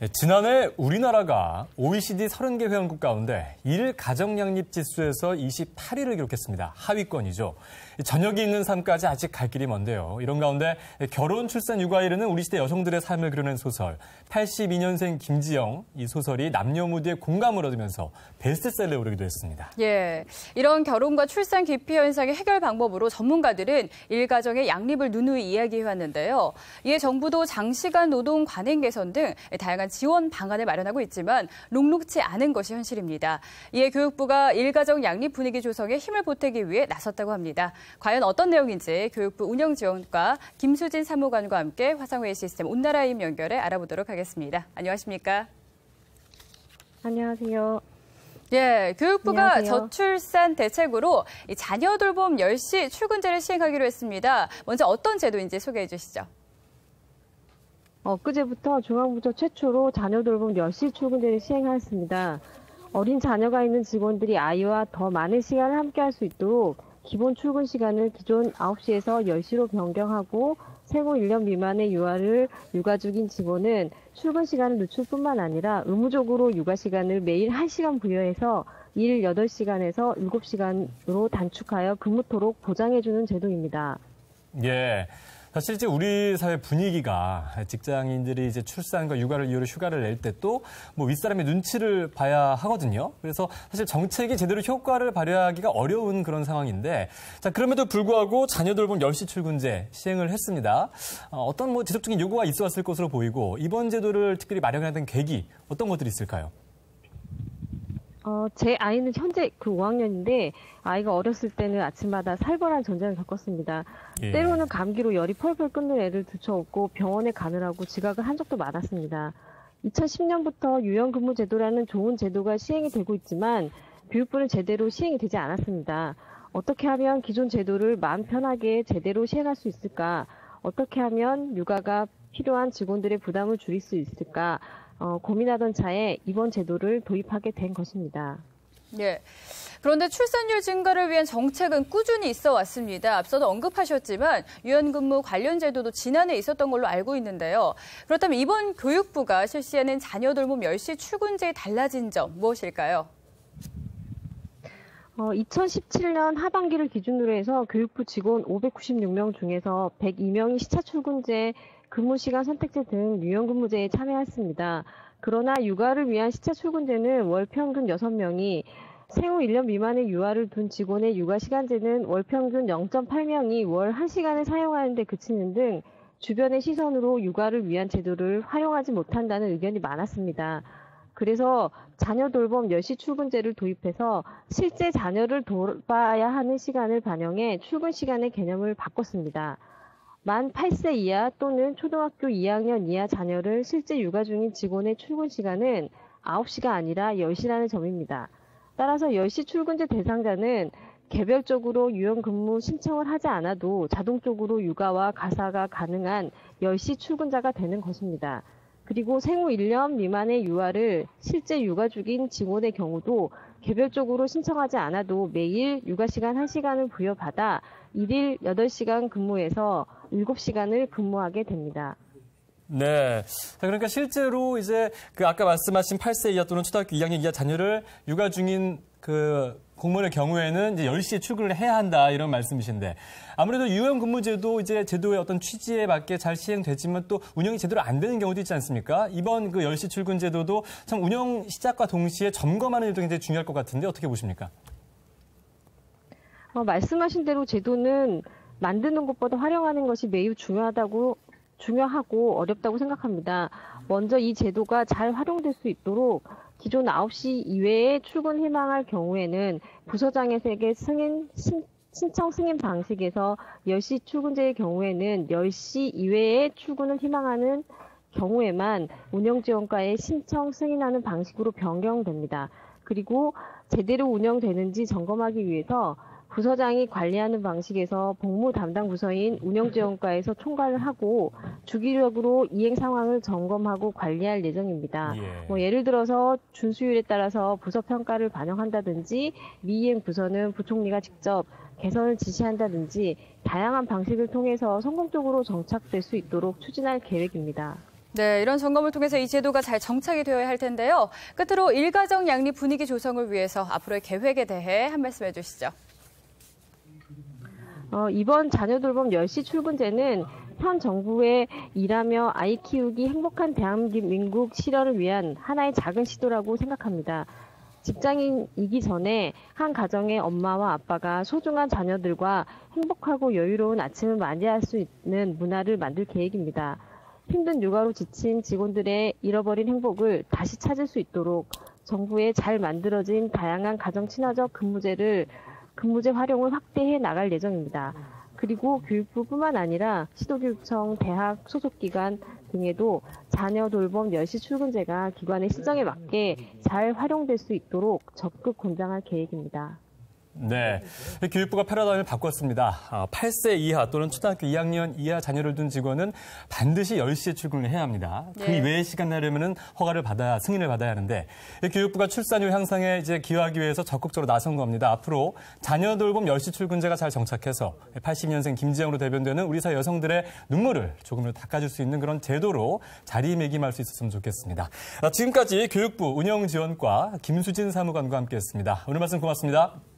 네, 지난해 우리나라가 OECD 30개 회원국 가운데 1 가정양립 지수에서 28위를 기록했습니다. 하위권이죠. 저녁이 있는 삶까지 아직 갈 길이 먼데요. 이런 가운데 결혼, 출산, 육아 이르는 우리 시대 여성들의 삶을 그려낸 소설 82년생 김지영 이 소설이 남녀 무대의 공감을 얻으면서 베스트셀러에 오르기도 했습니다. 예, 이런 결혼과 출산 기피 현상의 해결 방법으로 전문가들은 일가정의 양립을 누누이 이야기해왔는데요. 이에 정부도 장시간 노동 관행 개선 등 다양한 지원 방안을 마련하고 있지만 녹록치 않은 것이 현실입니다. 이에 교육부가 일가정 양립 분위기 조성에 힘을 보태기 위해 나섰다고 합니다. 과연 어떤 내용인지 교육부 운영지원과 김수진 사무관과 함께 화상회의 시스템 온나라임 연결해 알아보도록 하겠습니다. 안녕하십니까? 안녕하세요. 예, 교육부가 안녕하세요. 저출산 대책으로 자녀 돌봄 10시 출근제를 시행하기로 했습니다. 먼저 어떤 제도인지 소개해 주시죠. 엊그제부터 중앙부처 최초로 자녀 돌봄 10시 출근제를 시행하였습니다. 어린 자녀가 있는 직원들이 아이와 더 많은 시간을 함께 할 수 있도록 기본 출근 시간을 기존 9시에서 10시로 변경하고 생후 1년 미만의 유아를 육아 중인 직원은 출근 시간을 늦출 뿐만 아니라 의무적으로 육아 시간을 매일 1시간 부여해서 일 8시간에서 7시간으로 단축하여 근무토록 보장해주는 제도입니다. 예. 사실 이제 우리 사회 분위기가 직장인들이 이제 출산과 육아를 이유로 휴가를 낼 때 또 뭐 윗사람의 눈치를 봐야 하거든요. 그래서 사실 정책이 제대로 효과를 발휘하기가 어려운 그런 상황인데 자, 그럼에도 불구하고 자녀 돌봄 10시 출근제 시행을 했습니다. 어, 떤 뭐 지속적인 요구가 있어 왔을 것으로 보이고 이번 제도를 특별히 마련하는 계기 어떤 것들이 있을까요? 어, 제 아이는 현재 그 5학년인데 아이가 어렸을 때는 아침마다 살벌한 전쟁을 겪었습니다. 예. 때로는 감기로 열이 펄펄 끓는 애를 들쳐업고 병원에 가느라고 지각을 한 적도 많았습니다. 2010년부터 유연근무 제도라는 좋은 제도가 시행이 되고 있지만 교육부는 제대로 시행이 되지 않았습니다. 어떻게 하면 기존 제도를 마음 편하게 제대로 시행할 수 있을까? 어떻게 하면 육아가 필요한 직원들의 부담을 줄일 수 있을까? 어, 고민하던 차에 이번 제도를 도입하게 된 것입니다. 예. 그런데 출산율 증가를 위한 정책은 꾸준히 있어 왔습니다. 앞서도 언급하셨지만 유연근무 관련 제도도 지난해 있었던 걸로 알고 있는데요. 그렇다면 이번 교육부가 실시하는 자녀 돌봄 10시 출근제에 달라진 점 무엇일까요? 어, 2017년 하반기를 기준으로 해서 교육부 직원 596명 중에서 102명이 시차 출근제 근무시간 선택제 등 유연근무제에 참여했습니다. 그러나 육아를 위한 시차 출근제는 월 평균 6명이 생후 1년 미만의 유아를 둔 직원의 육아 시간제는 월 평균 0.8명이 월 1시간을 사용하는 데 그치는 등 주변의 시선으로 육아를 위한 제도를 활용하지 못한다는 의견이 많았습니다. 그래서 자녀 돌봄 10시 출근제를 도입해서 실제 자녀를 돌봐야 하는 시간을 반영해 출근 시간의 개념을 바꿨습니다. 만 8세 이하 또는 초등학교 2학년 이하 자녀를 실제 육아 중인 직원의 출근 시간은 9시가 아니라 10시라는 점입니다. 따라서 10시 출근제 대상자는 개별적으로 유연 근무 신청을 하지 않아도 자동적으로 육아와 가사가 가능한 10시 출근자가 되는 것입니다. 그리고 생후 1년 미만의 유아를 실제 육아 중인 직원의 경우도 개별적으로 신청하지 않아도 매일 육아 시간 1시간을 부여받아 1일 8시간 근무해서 7시간을 근무하게 됩니다. 네. 그러니까 실제로 이제 그 아까 말씀하신 8세 이하 또는 초등학교 2학년 이하 자녀를 육아 중인 그 공무원의 경우에는 이제 10시에 출근을 해야 한다 이런 말씀이신데 아무래도 유형 근무제도 이제 제도의 어떤 취지에 맞게 잘 시행되지만 또 운영이 제대로 안 되는 경우도 있지 않습니까? 이번 그 10시 출근 제도도 참 운영 시작과 동시에 점검하는 일도 굉장히 중요할 것 같은데 어떻게 보십니까? 어, 말씀하신 대로 제도는 만드는 것보다 활용하는 것이 매우 중요하다고 중요하고 어렵다고 생각합니다. 먼저 이 제도가 잘 활용될 수 있도록 기존 9시 이외에 출근 희망할 경우에는 부서장에게 승인 신, 신청 승인 방식에서 10시 출근제의 경우에는 10시 이외에 출근을 희망하는 경우에만 운영지원과에 신청 승인하는 방식으로 변경됩니다. 그리고 제대로 운영되는지 점검하기 위해서 부서장이 관리하는 방식에서 복무 담당 부서인 운영지원과에서 총괄을 하고 주기적으로 이행 상황을 점검하고 관리할 예정입니다. 예. 뭐 예를 들어서 준수율에 따라서 부서 평가를 반영한다든지 미이행 부서는 부총리가 직접 개선을 지시한다든지 다양한 방식을 통해서 성공적으로 정착될 수 있도록 추진할 계획입니다. 네, 이런 점검을 통해서 이 제도가 잘 정착이 되어야 할 텐데요. 끝으로 일가정 양립 분위기 조성을 위해서 앞으로의 계획에 대해 한 말씀 해주시죠. 어, 이번 자녀 돌봄 10시 출근제는 현 정부의 일하며 아이 키우기 행복한 대한민국 실현을 위한 하나의 작은 시도라고 생각합니다. 직장인이기 전에 한 가정의 엄마와 아빠가 소중한 자녀들과 행복하고 여유로운 아침을 맞이할 수 있는 문화를 만들 계획입니다. 힘든 육아로 지친 직원들의 잃어버린 행복을 다시 찾을 수 있도록 정부의 잘 만들어진 다양한 가정 친화적 근무제를 근무제 활용을 확대해 나갈 예정입니다. 그리고 교육부뿐만 아니라 시도교육청, 대학, 소속기관 등에도 자녀 돌봄 10시 출근제가 기관의 시정에 맞게 잘 활용될 수 있도록 적극 권장할 계획입니다. 네. 교육부가 패러다임을 바꿨습니다. 8세 아, 이하 또는 초등학교 2학년 이하 자녀를 둔 직원은 반드시 10시에 출근을 해야 합니다. 그 네. 이외의 시간 내려면은 허가를 받아야, 승인을 받아야 하는데 교육부가 출산율 향상에 이제 기여하기 위해서 적극적으로 나선 겁니다. 앞으로 자녀 돌봄 10시 출근제가 잘 정착해서 80년생 김지영으로 대변되는 우리 사회 여성들의 눈물을 조금은 닦아줄 수 있는 그런 제도로 자리매김할 수 있었으면 좋겠습니다. 아, 지금까지 교육부 운영지원과 김수진 사무관과 함께했습니다. 오늘 말씀 고맙습니다.